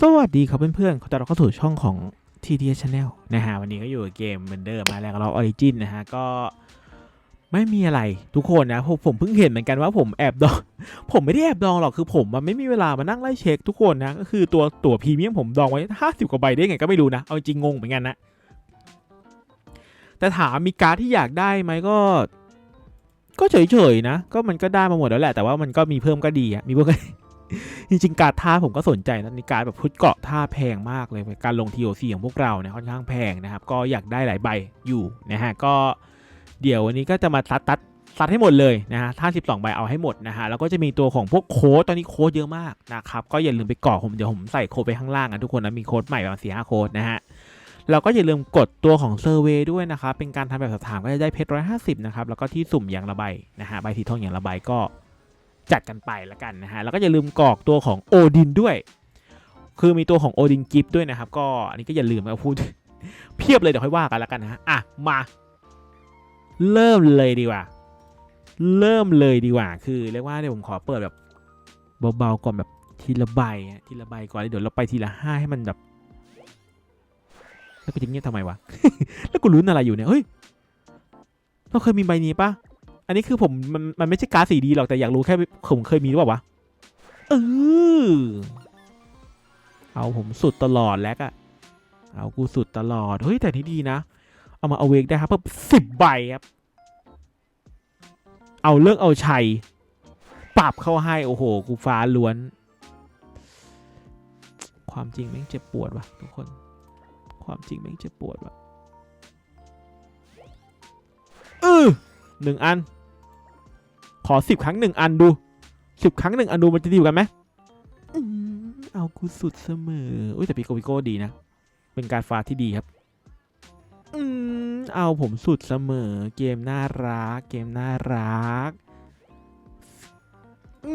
สวัสดีครับเพื่อนๆขอต้อนรับเข้าสู่ช่องของ TTS Channel นะฮะวันนี้ก็อยู่กับเกมเหมือนเดิมมาแล้วเราออริจินนะฮะก็ไม่มีอะไรทุกคนนะผมผมเพิ่งเห็นเหมือนกันว่าผมแอบดอง ผมไม่ได้แอบดองหรอกคือผมมันไม่มีเวลามานั่งไล่เช็คทุกคนนะก็คือตัวตัวพรีเมียมผมดองไว้50กว่าใบได้ไงก็ไม่รู้นะ เอาจริงงงเหมือนกันนะแต่ถามมีการ์ดที่อยากได้ไหมก็ ก็เฉยๆนะ ก็มันก็ได้มาหมดแล้วแหละแต่ว่ามันก็มีเพิ่มก็ดีอะมีเพิ่มก็ จริงๆ การท่าผมก็สนใจนะในการแบบพุทธเกาะท่าแพงมากเลยการลง TOC ของพวกเราเนี่ยค่อนข้างแพงนะครับ ก็อยากได้หลายใบอยู่นะฮะก็เดี๋ยววันนี้ก็จะมาตัดตัดตัดให้หมดเลยนะฮะท่า12 ใบเอาให้หมดนะฮะ แล้วก็จะมีตัวของพวกโค้ดตอนนี้โค้ดเยอะมากนะครับ ก็อย่าลืมไปกรอกผมเดี๋ยวผมใส่โค้ดไปข้างล่างนะทุกคนนะ มีโค้ดใหม่ประมาณสี่ห้าโค้ดนะฮะแล้วก็อย่าลืมกดตัวของเซอร์เวยด้วยนะครับ เป็นการทำแบบสอบถามก็จะได้เพชรร้อยห้าสิบนะครับ แล้วก็ที่สุ่มอย่างละใบนะฮะ ใบสีทองอย่างละใบก็ จัดกันไปล้วกันนะฮะ แล้วก็อย่าลืมกรอกตัวของโอดินด้วย คือมีตัวของโอดินกิฟด้วยนะครับ ก็อันนี้ก็อย่าลืมมาพูด เพียบเลยเดี๋ยวค่อยว่ากันล้วกันนะฮะอะมา เริ่มเลยดีกว่า เริ่มเลยดีกว่า คือเรียกว่าเดี๋ยวผมขอเปิดแบบเบาๆก่อนแบบทีละใบทีละใบก่อนแล้วเดี๋ยวเราไปทีละห้าให้มันแบบแล้วกูจะเงียบทำไมวะ แล้วกูลุ้นอะไรอยู่เนี่ย เฮ้ย เราเคยมีใบนี้ปะ อันนี้คือผมมันมันไม่ใช่การ์ดสีดีหรอกแต่อยากรู้แค่ผมเคยมีหรือเปล่าวะเออเอาผมสุดตลอดแล้วอะเอากูสุดตลอด เฮ้ยแต่นี่ดีนะ เอามาเอาเวกได้ครับเพิ่มสิบใบครับ เอาเลิกเอาชัย ปรับเข้าให้ โอ้โห กูฟ้าล้วน ความจริงแม่งเจ็บปวดว่ะทุกคน ความจริงแม่งเจ็บปวดว่ะเออ หนึ่งอัน ขอสิบครั้งหนึ่งอันดูสิบครั้งหนึ่งอันดูมันจะดีกันไหมเอากูสุดเสมออุ้ยแต่ปิโกปิโก้ดีนะ เป็นการฟาที่ดีครับอืมเอาผมสุดเสมอเกมน่ารัก เกมน่ารักอื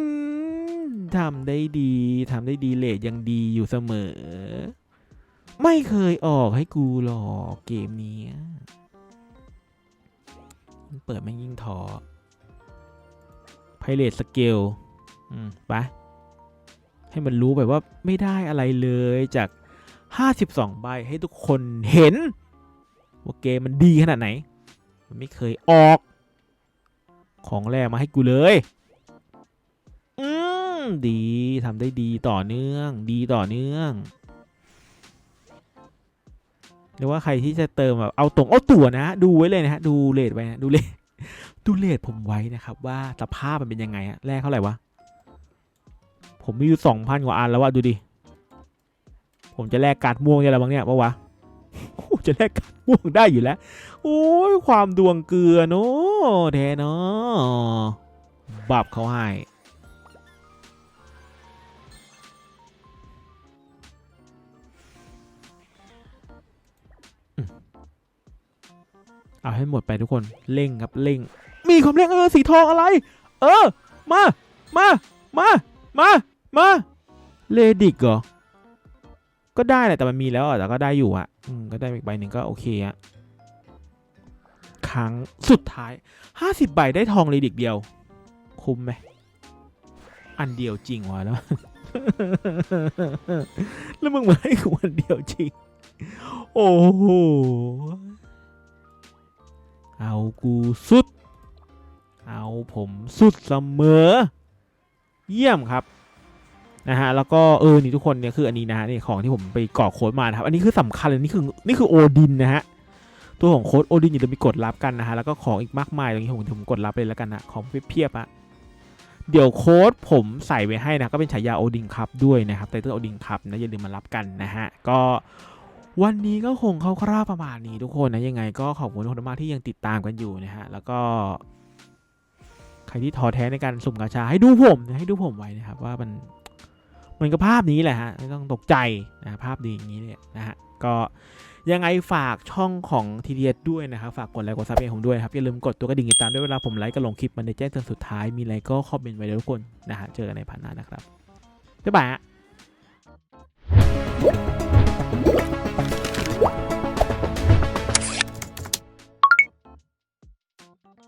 มทำได้ดีทำได้ดีเลทยังดีอยู่เสมอ ไม่เคยออกให้กูหรอกเกมนี้ เนี้ยเปิดแม่งยิ่งท้อไพเรตสเกลอืมไปให้มันรู้แบบว่าไม่ได้อะไรเลยจาก 52 ใบให้ทุกคนเห็น ว่าเกมมันดีขนาดไหน มันไม่เคยออก ของแรกมาให้กูเลย อืม ดีทำได้ดีต่อเนื่อง ดีต่อเนื่อง เรียกว่าใครที่จะเติมแบบเอาตรงเอาตั๋วนะ ดูไว้เลยนะฮะดูเลทไว้นะดูเลทดูเลทผมไว้นะครับ ว่าสภาพมันเป็นยังไงอะแรกเท่าไหร่วะผมมีอยู่สองพันกว่าอันแล้ววะดูดิผมจะแลกการ์ดม่วงได้แล้วบ้างเนี่ยปะวะจะแลกการ์ดม่วงได้อยู่แล้ว โอ้ยความดวงเกลือเนาะแทเนาะบับเขาให้ เอาให้หมดไปทุกคนเร่งครับเร่ง มีความเร่งเออสีทองอะไร เออ มามามามามาเลดิกเหรอก็ได้แหละแต่มันมีแล้วอะแต่ก็ได้อยู่อะอืมก็ได้อีกใบหนึ่งก็โอเคอะครั้งสุดท้าย 50 ใบได้ทองเลดิกเดียว คุ้มไหมอันเดียวจริงวะแล้วแล้วมึงมาให้กูอันเดียวจริง โอ้โห เอากูสุด เอาผมสุดเสมอ เยี่ยมครับนะฮะแล้วก็เออนี่ทุกคนเนี่ยคืออันนี้นะฮะนี่ของที่ผมไปกรอกโค้ดมาครับอันนี้คือสำคัญเลยนี่คือนี่คือโอดินนะฮะตัวของโค้ดโอดินอย่าลืมไปกดรับกันนะฮะแล้วก็ของอีกมากมายตรงนี้ผมผมกดรับเลยแล้วกันนะของเพียบๆอะเดี๋ยวโค้ดผมใส่ไว้ให้นะก็เป็นฉายาโอดินครับด้วยนะครับไตเติ้ลโอดินครับนะอย่าลืมมารับกันนะฮะก็ วันนี้ก็คงคร่าวๆประมาณนี้ทุกคนนะยังไงก็ขอบคุณทุกคนมากที่ยังติดตามกันอยู่นะฮะแล้วก็ใครที่ท้อแท้ในการสุ่มกาชาให้ดูผมนะให้ดูผมไว้นะครับว่ามันมันก็ภาพนี้แหละฮะไม่ต้องตกใจนะภาพดีอย่างนี้เนี่ยนะฮะก็ยังไงฝากช่องของทีเดียด้วยนะครับ ฝากกดไลค์กดซับเองผมด้วยครับ อย่าลืมกดตัวกระดิ่งติดตามด้วยเวลาผมไลค์ก็ลงคลิปมันในแจ้งเตือนสุดท้ายมีอะไรก็คอมเมนต์ไว้เลยทุกคนนะฮะเจอกันในผ่านหน้านะครับบ๊ายบาย